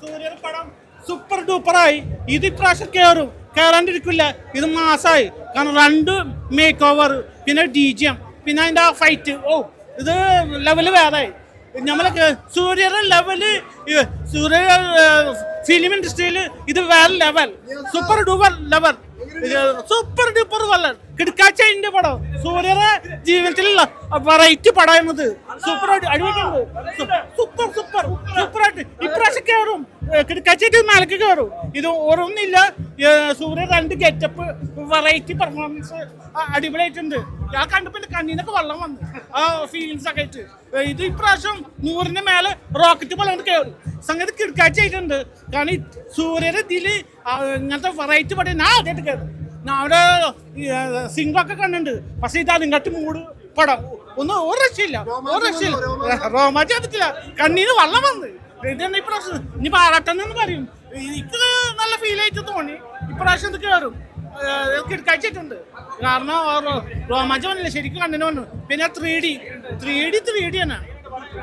സൂര്യയുടെ പടം സൂപ്പർ ഡൂപ്പറായി ഇത് ഇപ്രാവശ്യം കയറും കയറാണ്ടിരിക്കില്ല ഇത് മാസമായി കാരണം രണ്ട് മേക്ക് ഓവർ പിന്നെ ഡി ജി എം പിന്നെ അതിന്റെ ആ ഫൈറ്റ് ഓ ഇത് ലെവൽ വേറായി. നമ്മളെ സൂര്യയുടെ ലെവൽ സൂര്യ ഫിലിം ഇൻഡസ്ട്രിയിൽ ഇത് വേറെ level super duper level super duper വല്ലൻ കിടക്കാച്ച അതിന്റെ പടം. സൂര്യയുടെ ജീവിതത്തിലുള്ള വെറൈറ്റി പടമായിരുന്നത് സൂപ്പർ അടിപൊളിയുണ്ട്. സൂപ്പർ സൂപ്പർ സൂപ്പർ ആയിട്ട് ഇപ്രാവശ്യം കയറും കിടക്കാച്ചായിട്ട് നാലക്ക് കയറും ഇത് ഓരോന്നില്ല. സൂര്യ രണ്ട് ഗെറ്റപ്പ് വെറൈറ്റി പെർഫോമൻസ് അടിപൊളിയായിട്ടുണ്ട്. ഞാൻ കണ്ടപ്പോ എന്റെ കണ്ണീനൊക്കെ വെള്ളം വന്നു. ആ ഫീലിങ്സ് ഒക്കെ ആയിട്ട്. ഇത് ഇപ്രാവശ്യം നൂറിന്റെ മേലെ റോക്കറ്റ് പോലെ കൊണ്ട് കയറും സംഗതി കിടക്കാച്ചായിട്ടുണ്ട് കാരണം ഈ സൂര്യയുടെ ഇതിൽ ആ ഇങ്ങനത്തെ വെറൈറ്റി പടം ഞാൻ ആദ്യമായിട്ട് കയറും ഞാൻ അവിടെ സിംഗൊക്കെ കണ്ടിട്ടുണ്ട്. പക്ഷെ ഇത് അതിങ്ങാട്ട് മൂട് പടം. ഒന്നും ഒരു രക്ഷയില്ല. ഒരു രക്ഷയില്ല. റോമാ എടുത്തില്ല കണ്ണീര് വെള്ളം വന്ന്. ഇതെന്നെ ഇപ്രാവശ്യം ഇനി പാറാട്ടെന്നു പറയും. എനിക്ക് നല്ല ഫീൽ ആയിട്ട് തോന്നി. ഇപ്രാവശ്യം ഇത് കയറും കഴിച്ചിട്ടുണ്ട്. കാരണം രോമാഞ്ചമല്ലേ ശരിക്കും കണ്ണിന് വന്നു. പിന്നെ three D three D three D തന്നെ.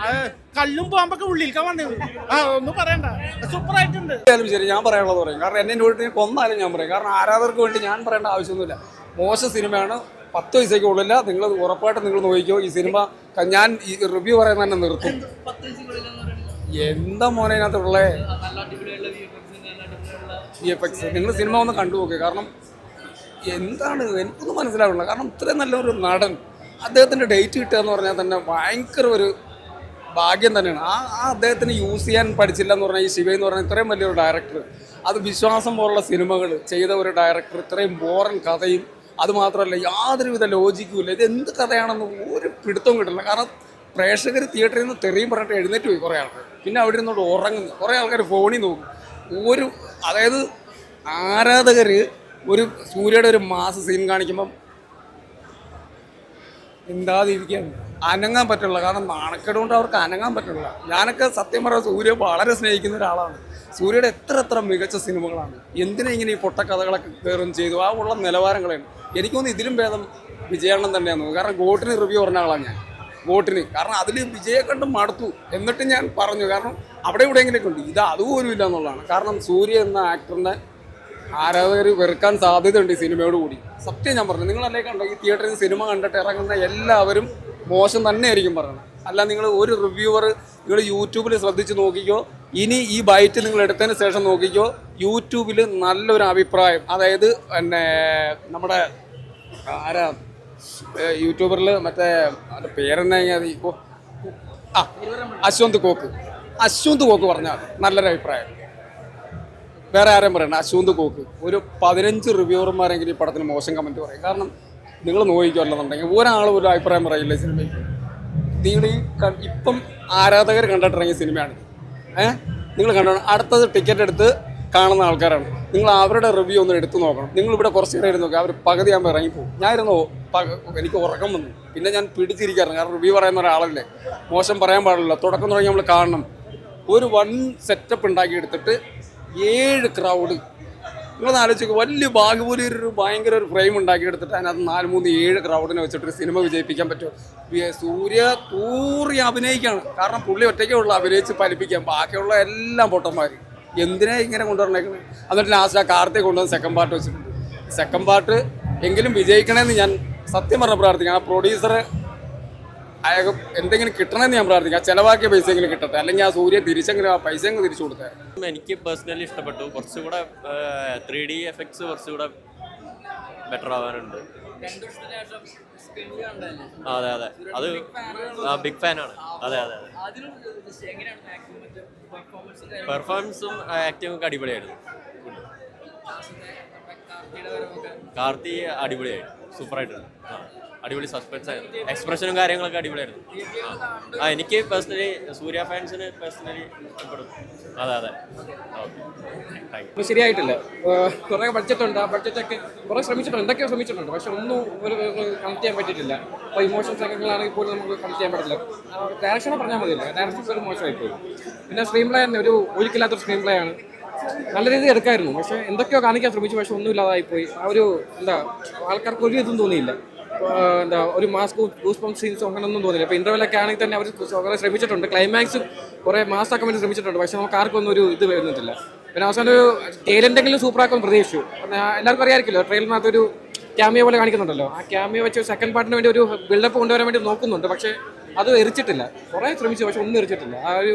അത് കല്ലും പോകുമ്പോ ഉള്ളിലേക്ക് വന്നത്. ആ ഒന്നും പറയണ്ട. സൂപ്പർ ആയിട്ടുണ്ട് ശരി ഞാൻ പറയാനുള്ളത് പറയും. കാരണം എന്നെ എന്നോട് കൊന്നാലും ഞാൻ പറയും. കാരണം ആരാധകർക്ക് വേണ്ടി ഞാൻ പറയേണ്ട ആവശ്യമൊന്നുമില്ല. മോശം സിനിമയാണ്. പത്ത് പൈസയ്ക്ക് ഉള്ളില്ല. നിങ്ങൾ ഉറപ്പായിട്ട് നിങ്ങൾ നോക്കിക്കോ. ഈ സിനിമ ഞാൻ ഈ റിവ്യൂ പറയുന്ന തന്നെ നിർത്തും. എന്താ മോനെ ഇതിനകത്തുള്ള വി എഫ് എക്സ് നിങ്ങൾ സിനിമ ഒന്ന് കണ്ടു നോക്കുക കാരണം എന്താണ് എനിക്കൊന്നും മനസ്സിലാവില്ല കാരണം ഇത്രയും നല്ലൊരു നടൻ അദ്ദേഹത്തിന്റെ ഡേറ്റ് കിട്ടുക എന്ന് പറഞ്ഞാൽ തന്നെ ഭയങ്കര ഒരു ഭാഗ്യം തന്നെയാണ്. ആ ആ അദ്ദേഹത്തിന് യൂസ് ചെയ്യാൻ പഠിച്ചില്ല എന്ന് പറഞ്ഞാൽ ഈ ശിവ എന്ന് പറഞ്ഞാൽ ഇത്രയും വലിയൊരു ഡയറക്ടർ അത് വിശ്വാസം പോലുള്ള സിനിമകൾ ചെയ്ത ഒരു ഡയറക്ടർ ഇത്രയും ബോറൻ കഥയും അതുമാത്രമല്ല യാതൊരു യാതൊരുവിധ ലോജിക്കും ഇല്ല. ഇത് എന്ത് കഥയാണെന്ന് ഒരു പിടുത്തവും കിട്ടില്ല കാരണം പ്രേക്ഷകർ തിയേറ്ററിൽ നിന്ന് തെറിയും പറഞ്ഞിട്ട് എഴുന്നേറ്റ് പോയി കുറേ ആൾക്കാർ. പിന്നെ അവിടെ ഇരുന്നോട്ട് ഉറങ്ങുന്നു. കുറേ ആൾക്കാർ ഫോണിൽ നോക്കും. ഒരു അതായത് ആരാധകർ ഒരു സൂര്യയുടെ ഒരു മാസ സീൻ കാണിക്കുമ്പം എന്താതിരിക്കാൻ അനങ്ങാൻ പറ്റുള്ള കാരണം നാണക്കേട് കൊണ്ട് അവർക്ക് അനങ്ങാൻ പറ്റുള്ള ഞാനൊക്കെ സത്യം പറയാം സൂര്യ വളരെ സ്നേഹിക്കുന്ന ഒരാളാണ്. സൂര്യയുടെ എത്ര എത്ര മികച്ച സിനിമകളാണ്. എന്തിനാ ഇങ്ങനെ ഈ പൊട്ടക്കഥകളൊക്കെ കയറും ചെയ്തു? ആ ഉള്ള നിലവാരങ്ങളാണ് എനിക്ക് തോന്നുന്നു ഇതിലും ഭേദം വിജയണ്ണം തന്നെയാണ് കാരണം ഗോട്ടിന് റിവ്യൂ പറഞ്ഞ ആളാണ് ഞാൻ. ഗോട്ടിന് കാരണം അതിൽ വിജയെ കണ്ട് മടുത്തു എന്നിട്ട് ഞാൻ പറഞ്ഞു. കാരണം അവിടെ ഇവിടെ എങ്ങനെയൊക്കെ ഉണ്ട്. ഇത് അതുപോലും ഇല്ല എന്നുള്ളതാണ്. കാരണം സൂര്യ എന്ന ആക്ടറിനെ ആരാധകർ വെറുക്കാൻ സാധ്യതയുണ്ട് ഈ സിനിമയോട് കൂടി. സത്യം ഞാൻ പറഞ്ഞു നിങ്ങളല്ലേ കണ്ടോ ഈ തിയേറ്ററിൽ സിനിമ കണ്ടിട്ട് ഇറങ്ങുന്ന എല്ലാവരും മോശം തന്നെയായിരിക്കും പറയുന്നത്. അല്ല നിങ്ങൾ ഒരു റിവ്യൂവർ നിങ്ങൾ യൂട്യൂബിൽ ശ്രദ്ധിച്ച് നോക്കിക്കോ. ഇനി ഈ ബൈറ്റ് നിങ്ങൾ എടുത്തതിന് ശേഷം നോക്കിക്കോ. യൂട്യൂബിൽ നല്ലൊരു അഭിപ്രായം. അതായത് പിന്നെ നമ്മുടെ ആരാ യൂട്യൂബറിൽ മറ്റേ പേരെന്നാ ആ അശ്വന്ത് കോക്ക്. അശ്വന്ത് കോക്ക് പറഞ്ഞാൽ നല്ലൊരു അഭിപ്രായം. വേറെ ആരും പറയണ്ട. അശ്വന്ത് കോക്ക്. ഒരു പതിനഞ്ച് റിവ്യൂവർമാരെങ്കിലും ഈ പടത്തിന് മോശം കമന്റ് പറയും. കാരണം നിങ്ങൾ നോക്കിക്കല്ലെന്നുണ്ടെങ്കിൽ ഒരാൾ ഒരു അഭിപ്രായം പറയില്ല സിനിമയ്ക്ക് നിങ്ങൾ ഈ ഇപ്പം ആരാധകർ കണ്ടിട്ടിറങ്ങിയ സിനിമയാണ്. ഏഹ് നിങ്ങൾ കണ്ടോ? അടുത്തത് ടിക്കറ്റ് എടുത്ത് കാണുന്ന ആൾക്കാരാണ്. നിങ്ങൾ അവരുടെ റിവ്യൂ ഒന്ന് എടുത്തു നോക്കണം. നിങ്ങൾ ഇവിടെ കുറച്ച് നേരം ഇരുന്ന് നോക്കുക അവർ പകുതി ആകുമ്പോൾ ഇറങ്ങിപ്പോകും ഞാനിരുന്നു എനിക്ക് ഉറക്കം വന്നു. പിന്നെ ഞാൻ പിടിച്ചിരിക്കാറുണ്ട് കാരണം റിവ്യൂ പറയുന്ന ഒരാളല്ലേ. മോശം പറയാൻ പാടില്ല തുടക്കം തുടങ്ങി നമ്മൾ കാണണം. ഒരു വൺ സെറ്റപ്പ് ഉണ്ടാക്കി എടുത്തിട്ട് ഏഴ് ക്രൗഡ് നിങ്ങളൊന്ന് ആലോചിക്കുക വലിയ ബാഹുബലി ഒരു ഭയങ്കര ഒരു ഫ്രെയിം ഉണ്ടാക്കി എടുത്തിട്ട് അതിനകത്ത് നാല് മൂന്ന് ഏഴ് ക്രൗഡിനെ വെച്ചിട്ട് ഒരു സിനിമ വിജയിപ്പിക്കാൻ പറ്റുമോ? സൂര്യ തൂറി അഭിനയിക്കുകയാണ് കാരണം പുള്ളി ഒറ്റയ്ക്കേ ഉള്ളൂ അഭിനയിച്ച് ഫലിപ്പിക്കാൻ. ബാക്കിയുള്ള എല്ലാം പൊട്ടന്മാർ എന്തിനാ ഇങ്ങനെ കൊണ്ടുവരണേക്കുന്നത് എന്നിട്ട് ലാസ്റ്റ് ആ കാർത്തേ കൊണ്ടുവന്ന് സെക്കൻഡ് പാർട്ട് വെച്ചിട്ടുണ്ട്. സെക്കൻഡ് പാർട്ട് എങ്കിലും വിജയിക്കണമെന്ന് ഞാൻ സത്യം പറഞ്ഞ പ്രാർത്ഥിക്കാം ആ പ്രൊഡ്യൂസറെ അയാൾക്ക് എന്തെങ്കിലും കിട്ടണമെന്ന് ഞാൻ പ്രാർത്ഥിക്കാം. ചിലവാക്കിയ പൈസ എങ്കിലും കിട്ടട്ടെ. അല്ലെങ്കിൽ ആ സൂര്യ തിരിച്ചെങ്കിലും ആ പൈസ എങ്കിലും തിരിച്ചു കൊടുത്തേ. എനിക്ക് പേഴ്സണലി ഇഷ്ടപ്പെട്ടു. കുറച്ചുകൂടെ ത്രീ ഡി എഫക്ട്സ് കുറച്ചുകൂടെ ബെറ്റർ ആവാനുണ്ട്. അതെ അതെ. അത് ബിഗ് ഫാനാണ് അതെ അതെ അതെ. പെർഫോമൻസും ആക്ടിങ്ങും ഒക്കെ അടിപൊളിയായിരുന്നു. കാർത്തി അടിപൊളിയായിരുന്നു സൂപ്പറായിട്ടുണ്ട് ആ. അടിപൊളി സസ്പെൻസ് ആയിരുന്നു. എക്സ്പ്രഷനും കാര്യങ്ങളൊക്കെ അടിപൊളിയായിരുന്നു. ആ. എനിക്ക് പേഴ്സണലി സൂര്യ ഫാൻസിന് പേഴ്സണലി ഇഷ്ടപ്പെടും. അതെ അതെ. ഓക്കെ ശരിയായിട്ടില്ല. കുറേ ബഡ്ജറ്റുണ്ട് ആ ബഡ്ജറ്റൊക്കെ കുറേ ശ്രമിച്ചിട്ടുണ്ട്. എന്തൊക്കെയോ ശ്രമിച്ചിട്ടുണ്ട്. പക്ഷെ ഒന്നും ഒരു കണക്ട് ചെയ്യാൻ പറ്റിയിട്ടില്ല. അപ്പോൾ ഇമോഷൻസ് ആണെങ്കിൽ പോലും നമുക്ക് കണക്ട് ചെയ്യാൻ പറ്റില്ല ഡയറക്ഷനെ പറഞ്ഞാൽ മതിയില്ല. ഡയറക്ഷൻ ഒരു മോശമായിപ്പോയി പിന്നെ സ്ക്രീൻ പ്ലേ തന്നെ ഒരു ഒഴുക്കില്ലാത്തൊരു സ്ക്രീൻ പ്ലേ ആണ്. നല്ല രീതിയിൽ എടുക്കായിരുന്നു. പക്ഷെ എന്തൊക്കെയോ കാണിക്കാൻ ശ്രമിച്ചു. പക്ഷെ ഒന്നും ഇല്ലാതായിപ്പോയി ആ ഒരു എന്താ ആൾക്കാർക്ക് ഒരു ഇതും തോന്നിയില്ല. എന്താ ഒരു മാസ് ഗൂസ് പമ്പ് അങ്ങനെ അങ്ങനെയൊന്നും തോന്നില്ല ഇപ്പോൾ ഇന്റർവെലൊക്കെ ആണെങ്കിൽ തന്നെ അവർ കുറേ ശ്രമിച്ചിട്ടുണ്ട്. ക്ലൈമാക്സ് കുറേ മാസ് ആക്കാൻ വേണ്ടി ശ്രമിച്ചിട്ടുണ്ട്. പക്ഷേ നമുക്ക് ആർക്കും ഒന്നും ഒരു ഇത് വരുന്നില്ല. പിന്നെ അവസാനം ഒരു ടേലെന്തെങ്കിലും സൂപ്പറാക്കാൻ പ്രതീക്ഷിച്ചു. എല്ലാവർക്കും അറിയാമായിരിക്കുമല്ലോ ട്രെയിലിനകത്ത് ഒരു ക്യാമിയ പോലെ കാണിക്കുന്നുണ്ടല്ലോ. ആ ക്യാമിയ വെച്ച് സെക്കൻഡ് പാർട്ടിന് വേണ്ടി ഒരു ബിൽഡപ്പ് കൊണ്ടുവരാൻ വേണ്ടി നോക്കുന്നുണ്ട്. പക്ഷേ അത് എറിച്ചിട്ടില്ല കുറേ ശ്രമിച്ചു പക്ഷെ ഒന്നും എറിച്ചിട്ടില്ല ആ ഒരു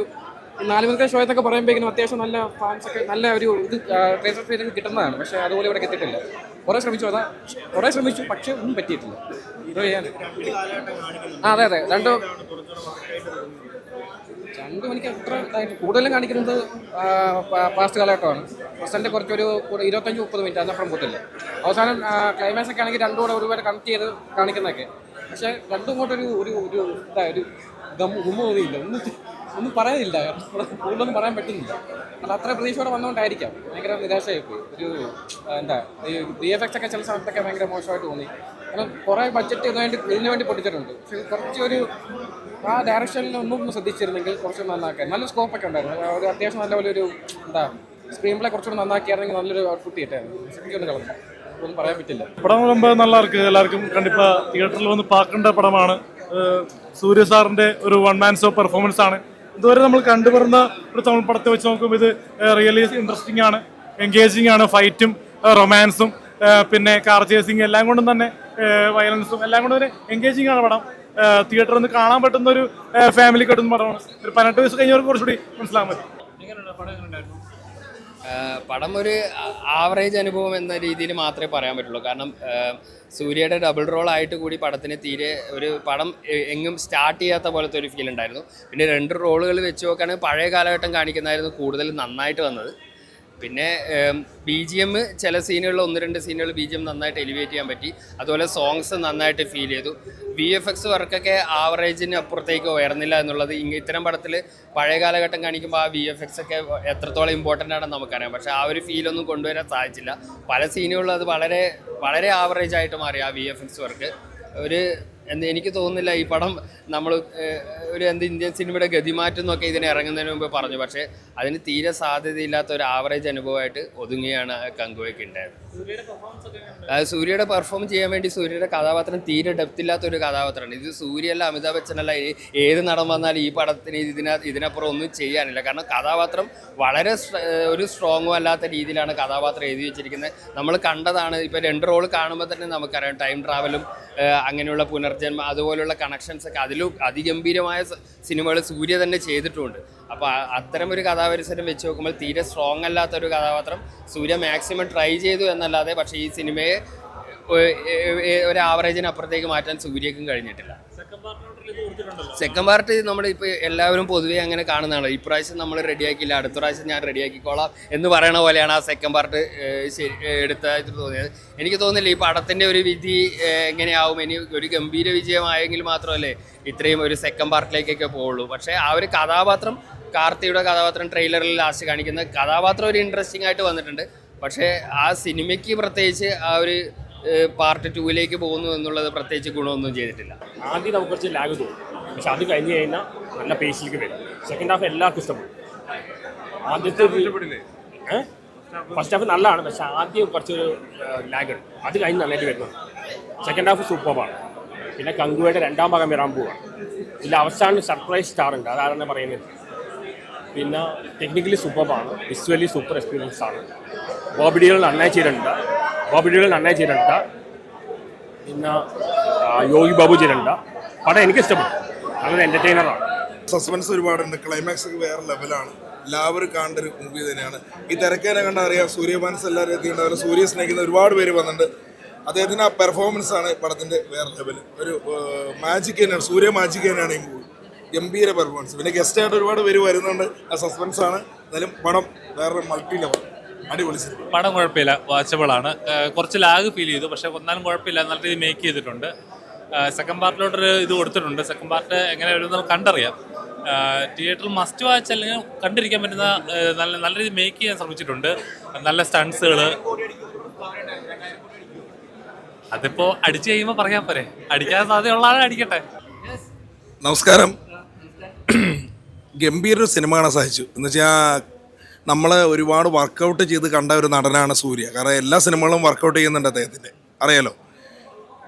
നാല് മണിക്കൂർ ഷോ എന്നൊക്കെ പറയുമ്പോഴേക്കും അത്യാവശ്യം നല്ല ഫാൻസ് ഒക്കെ നല്ല ഒരു ഇത് ട്രെയിലർ ഫീലിംഗ് കിട്ടുന്നതാണ്. പക്ഷേ അതുപോലെ ഇവിടെ എത്തിയിട്ടില്ല കുറേ ശ്രമിച്ചു അതാ. കുറേ ശ്രമിച്ചു പക്ഷെ ഒന്നും പറ്റിയിട്ടില്ല. ഇത് ചെയ്യാൻ. ആ അതെ അതെ. രണ്ട് രണ്ട് മണിക്ക് അത്ര ഇതായിട്ട് കൂടുതലും കാണിക്കുന്നത് പാസ്റ്റ് കാലഘട്ടമാണ്. പ്രസന്റ് കുറച്ചൊരു ഇരുപത്തഞ്ച് മുപ്പത് മിനിറ്റ് അതിനപ്പുറം കൂട്ടില്ല അവസാനം ക്ലൈമാക്സ് ഒക്കെ ആണെങ്കിൽ രണ്ടും കൂടെ ഒരുപാട് കണക്ട് ചെയ്ത് കാണിക്കുന്നതൊക്കെ. പക്ഷെ രണ്ടും കൂടെ ഒരു ഒരു ഒരു ഇതാ ഒരു ഗം ഗുമ്മ തോന്നിയില്ല. ഒന്നും ഒന്നും പറയുന്നില്ല കൂടുതലൊന്നും പറയാൻ പറ്റുന്നില്ല. അത് അത്ര പ്രതീക്ഷയോടെ വന്നുകൊണ്ടായിരിക്കാം ഭയങ്കര നിരാശയായി പോയി ഒരു എന്താ ഡി എഫ് എക്സ് ഒക്കെ ചില സമയത്തൊക്കെ ഭയങ്കര മോശമായിട്ട് തോന്നി. കാരണം കുറേ ബഡ്ജറ്റ് ഇതിനുവേണ്ടി ഇതിനു വേണ്ടി പൊട്ടിച്ചിട്ടുണ്ട്. പക്ഷേ കുറച്ചൊരു ആ ഡയറക്ഷനിൽ ഒന്നും ശ്രദ്ധിച്ചിരുന്നെങ്കിൽ കുറച്ച് നന്നാക്കാൻ. നല്ല സ്കോപ്പൊക്കെ ഉണ്ടായിരുന്നു. ഒരു അത്യാവശ്യം നല്ലപോലെ ഒരു എന്താ സ്ക്രീൻ പ്ലേ കുറച്ചുകൂടി നന്നാക്കിയായിരുന്നെങ്കിൽ നല്ലൊരു ഔട്ട്പുട്ട് കിട്ടായിരുന്നു ശരിക്കൊന്നും കളഞ്ഞു ഒന്നും പറയാൻ പറ്റില്ല. പടം ഒരു நல்லா എല്ലാവർക്കും കണ്ടിപ്പോൾ തിയേറ്ററിൽ വന്ന് പാക്കേണ്ട പടമാണ്. படമാണ് സൂര്യ സാറിന്റെ ഒരു വൺ മാൻ ഷോ പെർഫോമൻസ് ആണ്. ഇതുവരെ നമ്മൾ കണ്ടുവരുന്ന ഒരു തമിഴ് പടത്തെ വെച്ച് നോക്കുമ്പോൾ ഇത് റിയലി ഇൻട്രസ്റ്റിംഗ് ആണ്. എൻഗേജിങ് ആണ് ഫൈറ്റും റൊമാൻസും പിന്നെ കാർ ചേസിങ് എല്ലാം കൊണ്ടും തന്നെ വയലൻസും എല്ലാം കൊണ്ടും ഒരു എൻഗേജിങ് ആണ് പടം. തിയേറ്ററിൽ നിന്ന് കാണാൻ പറ്റുന്ന ഒരു ഫാമിലി കിട്ടുന്ന പടമാണ്. ഒരു പതിനെട്ട് വയസ്സ് കഴിഞ്ഞവർക്ക് കുറച്ചുകൂടി ആഹ് പടം ഒരു ആവറേജ് അനുഭവം എന്ന രീതിയിൽ മാത്രമേ പറയാൻ പറ്റുള്ളൂ. കാരണം സൂര്യയുടെ ഡബിൾ റോൾ ആയിട്ട് കൂടി പടത്തിന് തീരെ ഒരു പടം എങ്ങും സ്റ്റാർട്ട് ചെയ്യാത്ത പോലത്തെ ഒരു ഫീൽ ഉണ്ടായിരുന്നു. പിന്നെ രണ്ട് റോളുകൾ വെച്ച് നോക്കുകയാണെങ്കിൽ പഴയ കാലഘട്ടം കാണിക്കുന്നതായിരുന്നു കൂടുതൽ നന്നായിട്ട് വന്നത്. പിന്നെ ബി ജി എം ചില സീനുകളിൽ ഒന്ന് രണ്ട് സീനുകൾ ബി ജി എം നന്നായിട്ട് എലിവേറ്റ് ചെയ്യാൻ പറ്റി. അതുപോലെ സോങ്സ് നന്നായിട്ട് ഫീൽ ചെയ്തു. വി എഫ് എക്സ് വർക്കൊക്കെ ആവറേജിന് അപ്പുറത്തേക്ക് ഉയർന്നില്ല എന്നുള്ളത് ഇത്തരം പടത്തിൽ പഴയ കാലഘട്ടം കാണിക്കുമ്പോൾ ആ വി എഫ് എക്സ് ഒക്കെ എത്രത്തോളം ഇമ്പോർട്ടന്റ് ആണെന്ന് നമുക്കറിയാം. പക്ഷേ ആ ഒരു ഫീലൊന്നും കൊണ്ടുവരാൻ സാധിച്ചില്ല. പല സീനുകളിലും അത് വളരെ വളരെ ആവറേജ് ആയിട്ട് മാറി ആ വി എഫ് എക്സ് വർക്ക് ഒരു എന്ത് എനിക്ക് തോന്നുന്നില്ല ഈ പടം നമ്മൾ ഒരു എന്ത് ഇന്ത്യൻ സിനിമയുടെ ഗതിമാറ്റം എന്നൊക്കെ ഇതിനെ ഇറങ്ങുന്നതിന് മുമ്പ് പറഞ്ഞു. പക്ഷേ അതിന് തീരെ സാധ്യതയില്ലാത്ത ഒരു ആവറേജ് അനുഭവമായിട്ട് ഒതുങ്ങിയാണ് കങ്കുവയ്ക്ക് ഉണ്ടായത്. സൂര്യയുടെ പെർഫോം ചെയ്യാൻ വേണ്ടി സൂര്യയുടെ കഥാപാത്രം തീരെ ഡെപ്ത് ഇല്ലാത്ത ഒരു കഥാപാത്രമാണ്. ഇത് സൂര്യയല്ല അമിതാഭ് ബച്ചനല്ല ഏത് നടൻ വന്നാലും ഈ പടത്തിന് ഇതിന ഇതിനപ്പുറം ഒന്നും ചെയ്യാനില്ല. കാരണം കഥാപാത്രം വളരെ ഒരു സ്ട്രോങ്ങും അല്ലാത്ത രീതിയിലാണ് കഥാപാത്രം എഴുതി വെച്ചിരിക്കുന്നത്. നമ്മൾ കണ്ടതാണ് ഇപ്പോൾ രണ്ട് റോൾ കാണുമ്പോൾ തന്നെ നമുക്കറിയാം ടൈം ട്രാവലും അങ്ങനെയുള്ള പുനർജന്മം അതുപോലുള്ള കണക്ഷൻസ് ഒക്കെ അതിലും അതിഗംഭീരമായ സിനിമകൾ സൂര്യ തന്നെ ചെയ്തിട്ടുണ്ട്. അപ്പോൾ അത്തരം ഒരു കഥാപരിസരം വെച്ച് നോക്കുമ്പോൾ തീരെ സ്ട്രോങ് അല്ലാത്ത ഒരു കഥാപാത്രം സൂര്യ മാക്സിമം ട്രൈ ചെയ്തു എന്നല്ലാതെ പക്ഷേ ഈ സിനിമയെ ഒരു ആവറേജിന് അപ്പുറത്തേക്ക് മാറ്റാൻ സൂര്യക്കും കഴിഞ്ഞിട്ടില്ല. സെക്കൻഡ് പാർട്ട് നമ്മൾ ഇപ്പോൾ എല്ലാവരും പൊതുവെ അങ്ങനെ കാണുന്നതാണ്. ഇപ്രാവശ്യം നമ്മൾ റെഡിയാക്കിയില്ല. അടുത്ത പ്രാവശ്യം ഞാൻ റെഡിയാക്കിക്കോളാം എന്ന് പറയണ പോലെയാണ് ആ സെക്കൻഡ് പാർട്ട് ശരി എടുത്തതായിട്ട് തോന്നിയത്. എനിക്ക് തോന്നുന്നില്ല ഈ പടത്തിന്റെ ഒരു വിധി എങ്ങനെയാവും? ഇനി ഒരു ഗംഭീര വിജയമായെങ്കിൽ മാത്രമല്ലേ ഇത്രയും ഒരു സെക്കൻഡ് പാർട്ടിലേക്കൊക്കെ പോവുള്ളൂ. പക്ഷേ ആ ഒരു കഥാപാത്രം കാർത്തിയുടെ കഥാപാത്രം ട്രെയിലറിൽ ലാസ്റ്റ് കാണിക്കുന്ന കഥാപാത്രം ഒരു ഇൻട്രസ്റ്റിംഗ് ആയിട്ട് വന്നിട്ടുണ്ട്. പക്ഷേ ആ സിനിമയ്ക്ക് പ്രത്യേകിച്ച് ആ ഒരു പാർട്ട് ടൂവിലേക്ക് പോകുന്നു എന്നുള്ളത് പ്രത്യേകിച്ച് ഗുണമൊന്നും ചെയ്തിട്ടില്ല. ആദ്യം നമുക്ക് കുറച്ച് ലാഗ് തോന്നും. പക്ഷെ അത് കഴിഞ്ഞ് കഴിഞ്ഞാൽ നല്ല പേസിലേക്ക് വരും. സെക്കൻഡ് ഹാഫ് എല്ലാവർക്കും ഇഷ്ടപ്പെടും ആദ്യത്തെ ഫസ്റ്റ് ഹാഫ് നല്ലതാണ് പക്ഷെ ആദ്യം കുറച്ചൊരു ലാഗ് ഉണ്ട്. അത് കഴിഞ്ഞ് നന്നായിട്ട് വരുന്നത് സെക്കൻഡ് ഹാഫ് സൂപ്പറാണ് പിന്നെ കങ്കുവയുടെ രണ്ടാം ഭാഗം വരാൻ പോവാണ് ഇതിൽ അവസാനം സർപ്രൈസ് സ്റ്റാർ ഉണ്ട്. അതാണ് പറയുന്നത്. പിന്നെ ടെക്നിക്കലി സൂപ്പറാണ് വിസ്വലി സൂപ്പർ എക്സ്പീരിയൻസ് ആണ്. ബോബിഡികൾ നന്നായി ചെയ്തിട്ടുണ്ട്. ബോബിഡികൾ നന്നായി ചെയ്തിട്ടുണ്ട്. പിന്നെ യോഗി ബാബു ചെയ്തിട്ടുണ്ട്. പടം എനിക്ക് ഇഷ്ടപ്പെട്ടു അങ്ങനെ എന്റർടൈനറാണ് സസ്പെൻസ് ഒരുപാടുണ്ട്. ക്ലൈമാക്സ് വേറെ ലെവലാണ് എല്ലാവരും കാണേണ്ട ഒരു മൂവി തന്നെയാണ്. ഈ തിരക്കേനെ കണ്ടാൽ അറിയാം സൂര്യമാനസ് എല്ലാവരും എത്തിയിട്ടുണ്ട് അതുപോലെ സൂര്യ സ്നേഹിക്കുന്ന ഒരുപാട് പേര് വന്നിട്ടുണ്ട്. അദ്ദേഹത്തിന്റെ ആ പെർഫോമൻസ് ആണ് പടത്തിന്റെ വേറെ ലെവൽ ഒരു മാജിക് തന്നെയാണ്. സൂര്യ മാജിക് തന്നെയാണ് ഈ മൂവി ഗംഭീര പെർഫോമൻസ് പിന്നെ ഗസ്റ്റായിട്ട് ഒരുപാട് പേര് വരുന്നുണ്ട്. ആ സസ്പെൻസ് ആണ്. എന്നാലും പടം വേറെ മൾട്ടി ലെവൽ അടിപൊളി പടം കുഴപ്പമില്ല വാച്ചബിൾ ആണ്. കുറച്ച് ലാഗ് ഫീൽ ചെയ്തു പക്ഷെ ഒന്നാലും കുഴപ്പമില്ല നല്ല രീതിയിൽ മേക്ക് ചെയ്തിട്ടുണ്ട്. സെക്കൻഡ് പാർട്ടിലോട്ടൊരു ഇത് കൊടുത്തിട്ടുണ്ട്. സെക്കൻഡ് പാർട്ട് എങ്ങനെ വരുമെന്ന് കണ്ടറിയാം. തിയേറ്ററിൽ മസ്റ്റ് വാച്ച് അല്ലെങ്കിൽ കണ്ടിരിക്കാൻ പറ്റുന്ന നല്ല നല്ല രീതിയിൽ മേക്ക് ചെയ്യാൻ ശ്രമിച്ചിട്ടുണ്ട്. നല്ല സ്റ്റൺസുകൾ അതിപ്പോ അടിച്ചു കഴിയുമ്പോൾ പറയാൻ പോരെ. അടിക്കാൻ സാധ്യതയുള്ള ആളെ അടിക്കട്ടെ. നമസ്കാരം. ഗംഭീര ഒരു സിനിമ കാണാൻ സാധിച്ചു. എന്ന് വെച്ചാൽ നമ്മൾ ഒരുപാട് വർക്കൗട്ട് ചെയ്ത് കണ്ട ഒരു നടനാണ് സൂര്യ. കാരണം എല്ലാ സിനിമകളും വർക്കൗട്ട് ചെയ്യുന്നുണ്ട് അദ്ദേഹത്തിന്റെ അറിയാലോ?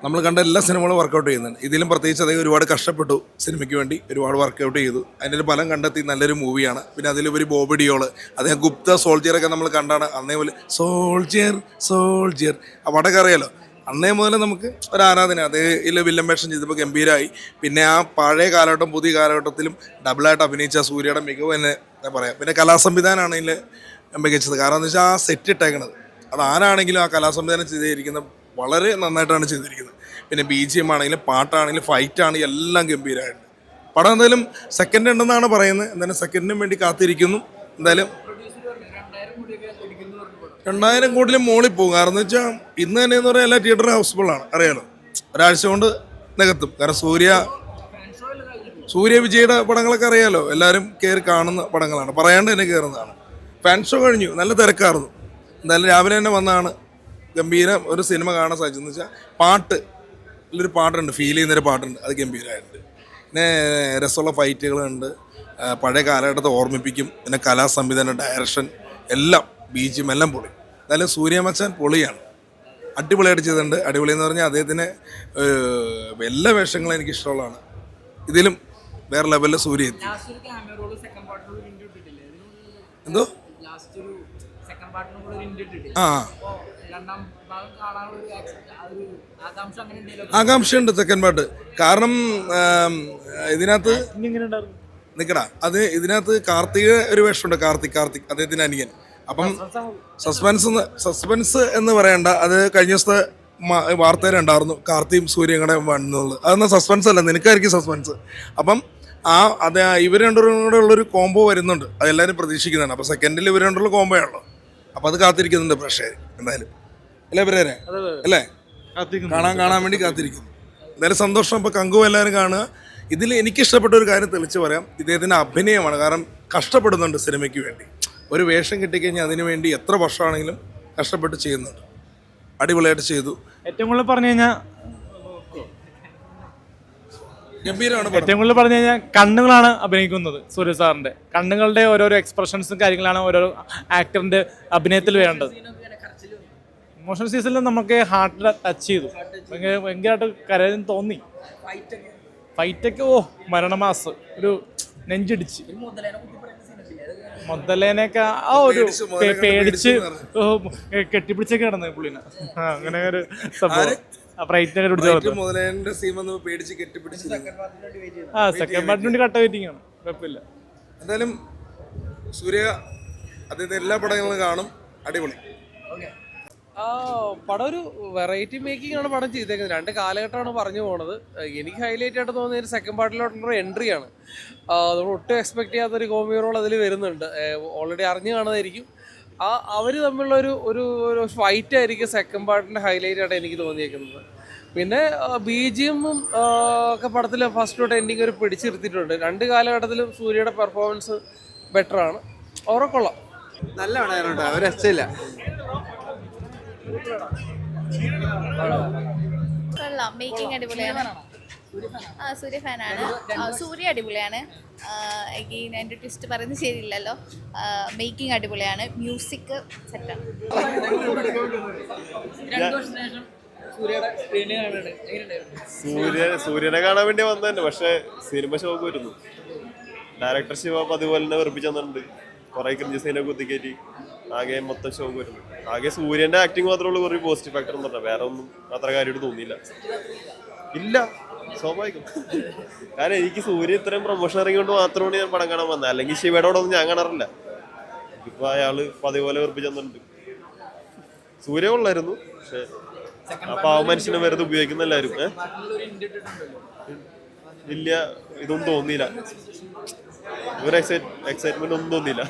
നമ്മൾ കണ്ട എല്ലാ സിനിമകളും വർക്കൗട്ട് ചെയ്യുന്നുണ്ട്. ഇതിലും പ്രത്യേകിച്ച് അദ്ദേഹം ഒരുപാട് കഷ്ടപ്പെട്ടു സിനിമയ്ക്ക് വേണ്ടി ഒരുപാട് വർക്കൗട്ട് ചെയ്തു. അതിന്റെ ഒരു ഫലം കണ്ടെത്തി നല്ലൊരു മൂവിയാണ് പിന്നെ അതിലുപരി ബോബിഡിയോൾ അദ്ദേഹം ഗുപ്ത സോൾജിയറൊക്കെ നമ്മൾ കണ്ടാണ്. അന്നേ പോലെ സോൾജിയർ സോൾജിയർ ആ അറിയാലോ? അന്നേ മുതൽ നമുക്ക് ഒരു ആരാധന അദ്ദേഹം വില്ലൻ വേഷം ചെയ്തപ്പോൾ ഗംഭീരമായി പിന്നെ ആ പഴയ കാലഘട്ടം പുതിയ കാലഘട്ടത്തിലും ഡബിളായിട്ട് അഭിനയിച്ച സൂര്യയുടെ മികവ് തന്നെ ഞാൻ പറയാം. പിന്നെ കലാസംവിധാനമാണ് ഇതിൽ മികച്ചത്. കാരണം എന്ന് വെച്ചാൽ ആ സെറ്റ് ഇട്ടേക്കണത്. അത് ആരാണെങ്കിലും ആ കലാസംവിധാനം ചെയ്തിരിക്കുന്ന വളരെ നന്നായിട്ടാണ് ചെയ്തിരിക്കുന്നത്. പിന്നെ ബി ജി എം ആണെങ്കിലും പാട്ടാണെങ്കിലും ഫൈറ്റ് ആണെങ്കിലും എല്ലാം ഗംഭീരമായിട്ടുണ്ട് പടം എന്തായാലും സെക്കൻഡ് ഉണ്ടെന്നാണ് പറയുന്നത്. എന്തായാലും സെക്കൻഡിനും വേണ്ടി കാത്തിരിക്കുന്നു. എന്തായാലും രണ്ടായിരം കോടിയിൽ മോളിൽ പോകും. കാരണം എന്ന് വെച്ചാൽ ഇന്ന് തന്നെ എന്ന് പറയാൻ എല്ലാ തിയേറ്ററും ഹൗസ്ഫുള്ളാണ് അറിയാലോ? ഒരാഴ്ച കൊണ്ട് നികത്തും. കാരണം സൂര്യ സൂര്യ വിജയുടെ പടങ്ങളൊക്കെ അറിയാലോ? എല്ലാവരും കയറി കാണുന്ന പടങ്ങളാണ്. പറയാണ്ട് തന്നെ കയറുന്നതാണ് ഫാൻ ഷോ കഴിഞ്ഞു. നല്ല തിരക്കായിരുന്നു. എന്തായാലും രാവിലെ തന്നെ വന്നാണ് ഗംഭീര ഒരു സിനിമ കാണാൻ സാധിച്ചതെന്ന് വെച്ചാൽ പാട്ട്. ഒരു പാട്ടുണ്ട്. ഫീൽ ചെയ്യുന്നൊരു പാട്ടുണ്ട്. അത് ഗംഭീരമായിട്ടുണ്ട് പിന്നെ രസമുള്ള ഫൈറ്റുകളുണ്ട് പഴയ കാലഘട്ടത്തെ ഓർമ്മിപ്പിക്കും. പിന്നെ കലാ സംവിധാന ഡയറക്ഷൻ എല്ലാം. ബീച്ചും എല്ലാം പൊളി. എന്തായാലും സൂര്യമച്ചൻ പൊളിയാണ്. അടിപൊളിയായിട്ട് ചെയ്തിട്ടുണ്ട്. അടിപൊളി എന്ന് പറഞ്ഞാൽ അദ്ദേഹത്തിന് എല്ലാ വേഷങ്ങളും എനിക്ക് ഇഷ്ടമുള്ളതാണ് ഇതിലും വേറെ ലെവലിൽ സൂര്യ എത്തി. എന്തോ? ആ ആകാംക്ഷയുണ്ട് സെക്കൻഡ് പാർട്ട് കാരണം ഇതിനകത്ത് നിക്കടാ. അത് ഇതിനകത്ത് കാർത്തിക ഒരു വേഷമുണ്ട്. കാർത്തിക് കാർത്തിക് അദ്ദേഹത്തിന്റെ അനിയൻ. അപ്പം സസ്പെൻസ് സസ്പെൻസ് എന്ന് പറയണ്ട. അത് കഴിഞ്ഞ ദിവസത്തെ വാർത്തയിലുണ്ടായിരുന്നു. കാർത്തിയും സൂര്യയും കൂടെ വന്നുള്ളത് അതൊന്നും സസ്പെൻസ് അല്ല. നിനക്കായിരിക്കും സസ്പെൻസ്. അപ്പം ആ അത് ഇവർ രണ്ടുപേരും കൂടെ ഉള്ളൊരു കോംബോ വരുന്നുണ്ട്. അതെല്ലാവരും പ്രതീക്ഷിക്കുന്നതാണ്. അപ്പോൾ സെക്കൻഡിൽ ഇവർ രണ്ടുള്ള കോംബോ ആണല്ലോ. അപ്പോൾ അത് കാത്തിരിക്കുന്നുണ്ട് പ്രേക്ഷകർ എന്തായാലും. അല്ലേ പേരേ അല്ലേ? കാണാൻ കാണാൻ വേണ്ടി കാത്തിരിക്കുന്നു. എന്തായാലും സന്തോഷം. അപ്പോൾ കങ്കു എല്ലാവരും കാണുക. ഇതിൽ എനിക്കിഷ്ടപ്പെട്ട ഒരു കാര്യം തെളിച്ച് പറയാം. ഇദ്ദേഹത്തിന്റെ അഭിനയമാണ്. കാരണം കഷ്ടപ്പെടുന്നുണ്ട് സിനിമയ്ക്ക് വേണ്ടി. ഒരു വേഷം കിട്ടിക്കഴിഞ്ഞാൽ അതിനു വേണ്ടി എത്ര വർഷമാണെങ്കിലും കഷ്ടപ്പെട്ട് ചെയ്യുന്നുണ്ട്. അടിപൊളിയായിട്ട് ചെയ്തു. ഏറ്റവും കൂടുതൽ പറഞ്ഞു കഴിഞ്ഞാൽ ഗംഭീരമാണ് പടം. ഏറ്റവും കൂടുതൽ പറഞ്ഞു കഴിഞ്ഞാൽ കണ്ണുകളാണ് അഭിനയിക്കുന്നത് സൂര്യ സാറിന്റെ കണ്ണുകളുടെ ഓരോരോ എക്സ്പ്രഷൻസും കാര്യങ്ങളാണ് ഓരോ ആക്ടറിന്റെ അഭിനയത്തിൽ വേണ്ടത്. ഇമോഷണൽ സീസണിൽ നമുക്ക് ഹാർട്ടിൽ ടച്ച് ചെയ്തു. ഭയങ്കര ഭയങ്കരമായിട്ട് കരയാൻ തോന്നി. ഫൈറ്റൊക്കെ ഓ മരണമാസ്. ഒരു നെഞ്ചിടിച്ച്. മുതലേനൊക്കെ ആ ഒരു പേടിച്ച് കെട്ടിപ്പിടിച്ചൊക്കെ കിടന്നു പുള്ളിനെ. ആ, അങ്ങനെ ഒരു സംഭവം. ആ സെക്കൻഡ് പാർട്ടിന് വേണ്ടി കട്ട വെയിറ്റിംഗ് ആണ്. കുഴപ്പമില്ല. എന്തായാലും സൂര്യ അദ്ദേഹത്തെ എല്ലാ പടങ്ങളും കാണും. അടിപൊളി. ആ പടം ഒരു വെറൈറ്റി മേക്കിംഗ് ആണ് പടം ചെയ്തേക്കുന്നത്. രണ്ട് കാലഘട്ടമാണ് പറഞ്ഞു പോണത്. എനിക്ക് ഹൈലൈറ്റ് ആയിട്ട് തോന്നിയത് സെക്കൻഡ് പാർട്ടിലോട്ടുള്ള എൻട്രി ആണ്. ആ, നമ്മൾ ഒട്ടും എക്സ്പെക്ട് ചെയ്യാത്തൊരു കോമി റോൾ അതിൽ വരുന്നുണ്ട്. ഓൾറെഡി അറിഞ്ഞു കാണുന്നതായിരിക്കും. ആ അവർ തമ്മിലുള്ള ഒരു ഒരു ഒരു ഫൈറ്റ് ആയിരിക്കും സെക്കൻഡ് പാർട്ടിന്റെ ഹൈലൈറ്റ് ആയിട്ട് എനിക്ക് തോന്നിയേക്കുന്നത്. പിന്നെ ബി ജി എമ്മും ഒക്കെ പടത്തിൽ ഫസ്റ്റ് തൊട്ട് എൻഡിങ് ഒരു പിടിച്ചിരുത്തിയിട്ടുണ്ട്. രണ്ട് കാലഘട്ടത്തിലും സൂര്യയുടെ പെർഫോമൻസ് ബെറ്ററാണ് ഓരോ കൊള്ളാം. നല്ല ഒരു രക്ഷയില്ല കൊള്ളാം. മേക്കിംഗ് അടിപൊളിയാണ്. ആ സൂര്യ ഫാനാണ് സൂര്യ അടിപൊളിയാണ്. എഗെയിൻ എന്റെ ട്വിസ്റ്റ് പറയുന്നത് ശരിയില്ലല്ലോ. മേക്കിംഗ് അടിപൊളിയാണ്. മ്യൂസിക് സെറ്റാണ് സൂര്യ സൂര്യനെ കാണാൻ വേണ്ടി വന്നതന്നെ. പക്ഷെ സിനിമ ഷോക്ക് വരുന്നു. ഡയറക്ടർ ശിവ അതുപോലെ തന്നെ വെറുപ്പിച്ചു തന്നിട്ടുണ്ട് കുറെ ക്രിഞ്ച് സീനൊക്കെ കുത്തിക്കയറ്റി ആകെ മൊത്തം ഷോക്ക് വരുന്നു. ആകെ സൂര്യന്റെ ആക്ടിങ് മാത്രമേ ഉള്ളൂ കുറേ പോസിറ്റീവ് ഫാക്ടർ എന്ന് പറഞ്ഞാൽ വേറെ ഒന്നും അത്ര കാര്യമായിട്ട് തോന്നിയില്ല. ഇല്ല. സ്വാഭാവികം. കാരണം എനിക്ക് സൂര്യ ഇത്രയും പ്രൊമോഷൻ ഇറങ്ങിയോണ്ട് മാത്രമാണ് ഞാൻ പടം കാണാൻ വന്നത് അല്ലെങ്കിൽ ശിവയുടെ കൂടെ ഒന്നും ഞാൻ കാണാറില്ല. ഇപ്പൊ അയാൾ പതിപോലെ വെറുപ്പിച്ചു സൂര്യ കൊള്ളായിരുന്നു. പക്ഷെ ആ പാവ മനുഷ്യനെ വെറുതെ ഉപയോഗിക്കുന്ന എല്ലാവരും വലിയ ഇതൊന്നും തോന്നിയില്ല. ഒരു എക്സൈറ്റ് എക്സൈറ്റ്മെന്റ് ഒന്നും തോന്നിയില്ല.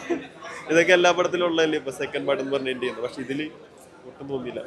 ഇതൊക്കെ എല്ലാ പടത്തിലും ഉള്ളതല്ലേ ഇപ്പൊ സെക്കൻഡ് പാർട്ട് എന്ന് പറഞ്ഞ ചെയ്യുന്നത്. പക്ഷെ ഇതിൽ ഒട്ടും തോന്നിയില്ല.